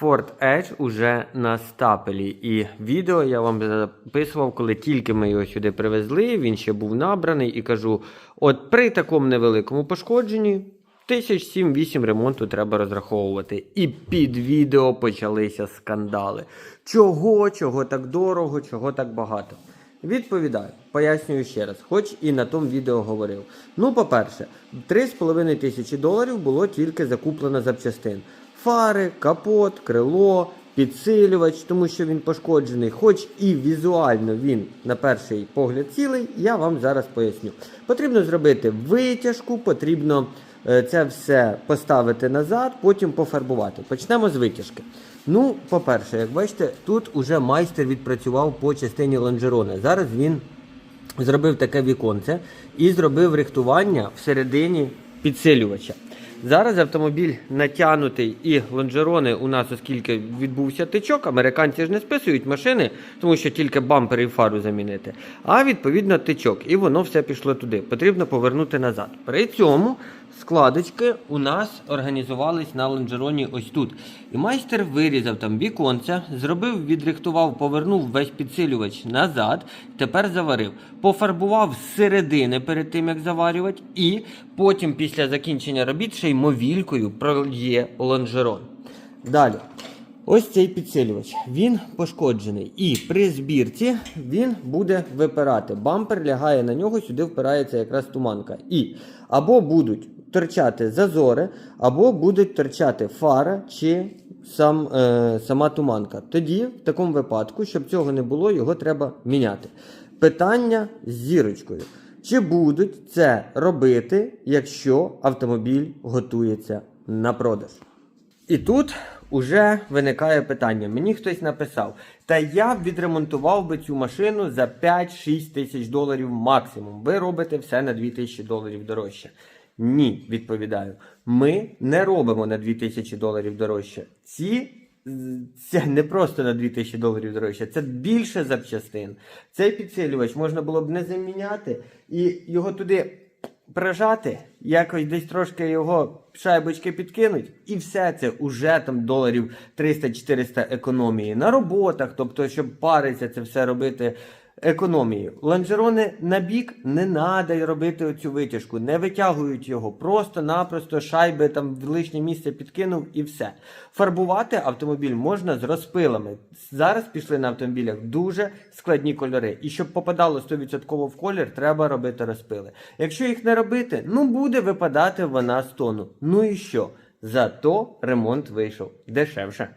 Ford Edge уже на стапелі. І відео я вам записував, коли тільки ми його сюди привезли. Він ще був набраний і кажу: от при такому невеликому пошкодженні. Тисяч сім-вісім ремонту треба розраховувати. І під відео почалися скандали. Чого, чого так дорого, чого так багато? Відповідаю, пояснюю ще раз, хоч і на тому відео говорив. Ну, по-перше, 3,5 тисячі доларів було тільки закуплено запчастин. Фари, капот, крило, підсилювач, тому що він пошкоджений, хоч і візуально він на перший погляд цілий, я вам зараз поясню. Потрібно зробити витяжку, потрібно це все поставити назад, потім пофарбувати. Почнемо з витяжки. Ну, по-перше, як бачите, тут уже майстер відпрацював по частині лонжерони. Зараз він зробив таке віконце і зробив рихтування всередині підсилювача. Зараз автомобіль натягнутий і лонжерони у нас, оскільки відбувся тичок, американці ж не списують машини, тому що тільки бампер і фару замінити. А відповідно тичок, і воно все пішло туди. Потрібно повернути назад. При цьому складочки у нас організувались на лонжероні ось тут. І майстер вирізав там віконця, зробив, відрихтував, повернув весь підсилювач назад, тепер заварив. Пофарбував з середини перед тим, як заварювати, і потім, після закінчення робіт, ще й мовількою прольє лонжерон. Далі. Ось цей підсилювач. Він пошкоджений. І при збірці він буде випирати. Бампер лягає на нього, сюди впирається якраз туманка. І або будуть торчати зазори, або будуть торчати фара чи сам, е, сама туманка. Тоді, в такому випадку, щоб цього не було, його треба міняти. Питання з зірочкою. Чи будуть це робити, якщо автомобіль готується на продаж? І тут уже виникає питання. Мені хтось написав, та я б відремонтував би цю машину за 5-6 тисяч доларів максимум. Ви робите все на 2 тисячі доларів дорожче. Ні, відповідаю. Ми не робимо на 2 тисячі доларів дорожче. Ці це не просто на 2000 доларів дорожче, це більше запчастин. Цей підсилювач можна було б не заміняти і його туди прижати, якось десь трошки його шайбочки підкинуть, і все це уже там доларів 300-400 економії на роботах, тобто, щоб париться це все робити. Економії. Лонжерони на бік не треба робити оцю витяжку, не витягують його. Просто-напросто шайби там в лишнє місце підкинув і все. Фарбувати автомобіль можна з розпилами. Зараз пішли на автомобілях дуже складні кольори. І щоб попадало 100% в колір, треба робити розпили. Якщо їх не робити, ну буде випадати вона з тону. Ну і що? Зато ремонт вийшов дешевше.